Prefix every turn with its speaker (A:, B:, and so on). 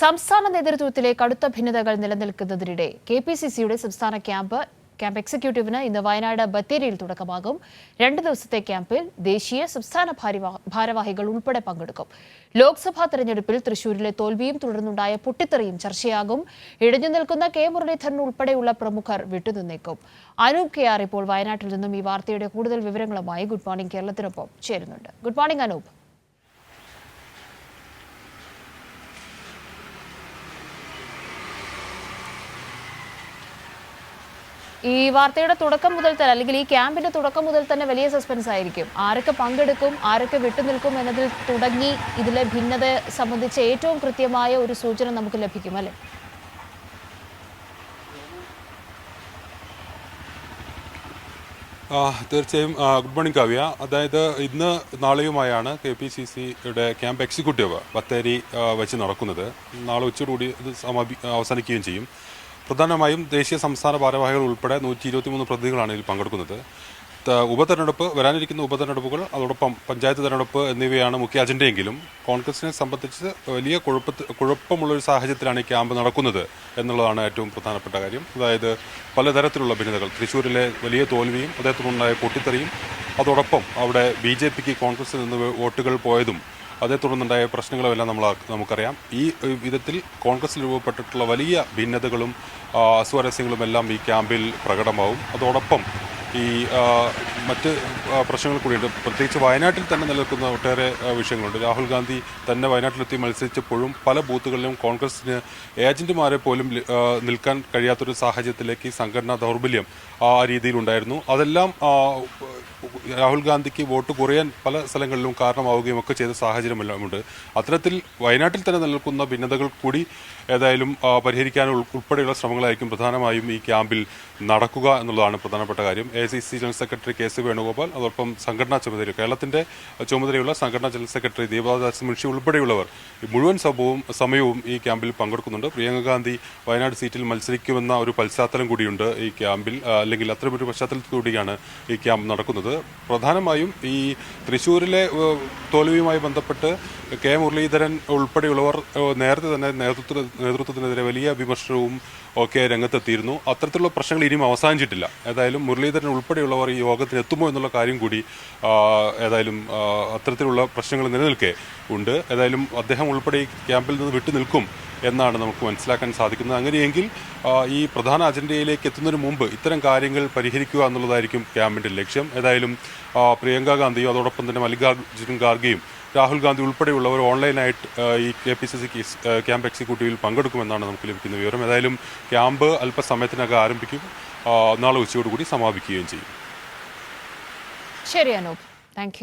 A: സംസ്ഥാന നേതൃത്വത്തിലെ കടുത്ത ഭിന്നതകൾ നിലനിൽക്കുന്നതിനിടെ കെ പി സി സിയുടെ സംസ്ഥാന ക്യാമ്പ് ക്യാമ്പ് എക്സിക്യൂട്ടീവിന് ഇന്ന് വയനാട് ബത്തേരിയിൽ തുടക്കമാകും. രണ്ട് ദിവസത്തെ ക്യാമ്പിൽ ദേശീയ സംസ്ഥാന ഭാരവാഹികൾ ഉൾപ്പെടെ പങ്കെടുക്കും. ലോക്സഭാ തെരഞ്ഞെടുപ്പിൽ തൃശൂരിലെ തോൽവിയും തുടർന്നുണ്ടായ പൊട്ടിത്തെറിയും ചർച്ചയാകും. ഇഴഞ്ഞു നിൽക്കുന്ന കെ മുരളീധരൻ ഉൾപ്പെടെയുള്ള പ്രമുഖർ വിട്ടുനിന്നേക്കും. അനൂപ് കെ ആർ ഇപ്പോൾ വയനാട്ടിൽ നിന്നും ഈ വാർത്തയുടെ കൂടുതൽ വിവരങ്ങളുമായി ഗുഡ് മോർണിംഗ് കേരളത്തിനൊപ്പം ചേരുന്നുണ്ട്. Good morning Anoop. ഈ വാർത്തയുടെ തുടക്കം മുതൽ തന്നെ അല്ലെങ്കിൽ ഈ ക്യാമ്പിന്റെ തുടക്കം മുതൽ തന്നെ വലിയ സസ്പെൻസ് ആയിരിക്കും. ആരൊക്കെ പങ്കെടുക്കും ആരൊക്കെ വിട്ടുനിൽക്കും എന്നതിൽ തുടങ്ങി ഇതിലെ ഭിന്നത സംബന്ധിച്ച് ഏറ്റവും കൃത്യമായ ഒരു സൂചന നമുക്ക് ലഭിക്കും അല്ലെ?
B: തീർച്ചയായും ഗുഡ് മോർണിംഗ് കാവ്യ. അതായത് ഇന്ന് നാളെയുമായാണ് കെ പി സി സിയുടെ ക്യാമ്പ് എക്സിക്യൂട്ടീവ് ബത്തേരി വെച്ച് നടക്കുന്നത്. നാളെ ഉച്ചയോടുകൂടി ഇത് സമാപി അവസാനിക്കുകയും ചെയ്യും. പ്രധാനമായും ദേശീയ സംസ്ഥാന ഭാരവാഹികൾ ഉൾപ്പെടെ നൂറ്റി ഇരുപത്തിമൂന്ന് പ്രതിനിധികളാണ് ഇതിൽ പങ്കെടുക്കുന്നത്. ഉപതെരഞ്ഞെടുപ്പ് വരാനിരിക്കുന്ന ഉപതെരഞ്ഞെടുപ്പുകൾ അതോടൊപ്പം പഞ്ചായത്ത് തെരഞ്ഞെടുപ്പ് എന്നിവയാണ് മുഖ്യ അജണ്ടയെങ്കിലും കോൺഗ്രസിനെ സംബന്ധിച്ച് വലിയ കുഴപ്പ കുഴപ്പമുള്ളൊരു സാഹചര്യത്തിലാണ് ഈ ക്യാമ്പ് നടക്കുന്നത് എന്നുള്ളതാണ് ഏറ്റവും പ്രധാനപ്പെട്ട കാര്യം. അതായത് പലതരത്തിലുള്ള ഭിന്നതകൾ. തൃശ്ശൂരിലെ വലിയ തോൽവിയും അദ്ദേഹത്തിനുണ്ടായ പൊട്ടിത്തെറിയും അതോടൊപ്പം അവിടെ ബി ജെ പിക്ക് കോൺഗ്രസിൽ നിന്ന് വോട്ടുകൾ പോയതും അതേ തുടർന്നുണ്ടായ പ്രശ്നങ്ങളുമെല്ലാം നമ്മൾ നമുക്കറിയാം. ഈ വിധത്തിൽ കോൺഗ്രസിൽ രൂപപ്പെട്ടിട്ടുള്ള വലിയ ഭിന്നതകളും അസ്വാരസ്യങ്ങളും എല്ലാം ഈ ക്യാമ്പിൽ പ്രകടമാവും. അതോടൊപ്പം ഈ മറ്റ് പ്രശ്നങ്ങൾ കൂടിയുണ്ട്. പ്രത്യേകിച്ച് വയനാട്ടിൽ തന്നെ നിലനിൽക്കുന്ന ഒട്ടേറെ വിഷയങ്ങളുണ്ട്. രാഹുൽ ഗാന്ധി തന്നെ വയനാട്ടിലെത്തി മത്സരിച്ചപ്പോഴും പല ബൂത്തുകളിലും കോൺഗ്രസിന് ഏജന്റുമാരെ പോലും നിൽക്കാൻ കഴിയാത്തൊരു സാഹചര്യത്തിലേക്ക് സംഘടനാ ദൗർബല്യം ആ രീതിയിലുണ്ടായിരുന്നു. അതെല്ലാം രാഹുൽ ഗാന്ധിക്ക് വോട്ട് കുറയാൻ പല സ്ഥലങ്ങളിലും കാരണമാവുകയും ഒക്കെ ചെയ്ത സാഹചര്യമെല്ലാം ഉണ്ട്. അത്തരത്തിൽ വയനാട്ടിൽ തന്നെ നിലനിൽക്കുന്ന ഭിന്നതകൾ കൂടി ഏതായാലും പരിഹരിക്കാൻ ഉൾ- ഉൾപ്പെടെയുള്ള ശ്രമങ്ങളായിരിക്കും പ്രധാനമായും ഈ ക്യാമ്പിൽ നടക്കുക എന്നുള്ളതാണ് പ്രധാനപ്പെട്ട കാര്യം. A C C general secretary K C Venugopal അതോടൊപ്പം സംഘടനാ ചുമതല കേരളത്തിന്റെ ചുമതലയുള്ള സംഘടനാ ജനറൽ സെക്രട്ടറി ദീപാദാസ് മുൻഷി ഉൾപ്പെടെയുള്ളവർ മുഴുവൻ സംഭവവും സമയവും ഈ ക്യാമ്പിൽ പങ്കെടുക്കുന്നുണ്ട്. പ്രിയങ്ക ഗാന്ധി വയനാട് സീറ്റിൽ മത്സരിക്കുമെന്ന ഒരു പശ്ചാത്തലം കൂടിയുണ്ട് ഈ ക്യാമ്പിൽ അല്ലെങ്കിൽ അത്തരമൊരു പശ്ചാത്തലത്തിൽ കൂടിയാണ് ഈ ക്യാമ്പ് നടക്കുന്നത്. പ്രധാനമായും ഈ തൃശ്ശൂരിലെ തോൽവിയുമായി ബന്ധപ്പെട്ട് കെ മുരളീധരൻ ഉൾപ്പെടെയുള്ളവർ നേരത്തെ തന്നെ നേതൃത്വ നേതൃത്വത്തിനെതിരെ വലിയ വിമർശനവും ഒക്കെ രംഗത്തെത്തിയിരുന്നു. അത്തരത്തിലുള്ള പ്രശ്നങ്ങൾ ഇനിയും അവസാനിച്ചിട്ടില്ല. ഏതായാലും മുരളീധരൻ ഉൾപ്പെടെയുള്ളവർ ഈ യോഗത്തിന് എത്തുമോ എന്നുള്ള കാര്യം കൂടി ഏതായാലും അത്തരത്തിലുള്ള പ്രശ്നങ്ങൾ നിലനിൽക്കെ ഉണ്ട്. ഏതായാലും അദ്ദേഹം ഉൾപ്പെടെ ഈ ക്യാമ്പിൽ നിന്ന് വിട്ടു നിൽക്കും എന്നാണ് നമുക്ക് മനസ്സിലാക്കാൻ സാധിക്കുന്നത്. അങ്ങനെയെങ്കിൽ ഈ പ്രധാന അജണ്ടയിലേക്ക് എത്തുന്നതിന് മുമ്പ് ഇത്തരം കാര്യങ്ങൾ പരിഹരിക്കുക എന്നുള്ളതായിരിക്കും ക്യാമ്പിന്റെ ലക്ഷ്യം. ഏതായാലും പ്രിയങ്ക ഗാന്ധിയും അതോടൊപ്പം തന്നെ മല്ലികാർജുൻ ഖാർഗെയും രാഹുൽ ഗാന്ധി ഉൾപ്പെടെയുള്ളവർ ഓൺലൈനായിട്ട് ഈ K P C C camp എക്സിക്യൂട്ടീവിൽ പങ്കെടുക്കുമെന്നാണ് നമുക്ക് ലഭിക്കുന്ന വിവരം. ഏതായാലും ക്യാമ്പ് അല്പസമയത്തിനകം ആരംഭിക്കും. നാളെ ഉച്ചയോടുകൂടി സമാപിക്കുകയും ചെയ്യും.
A: ശരി അനൂപ്. താങ്ക്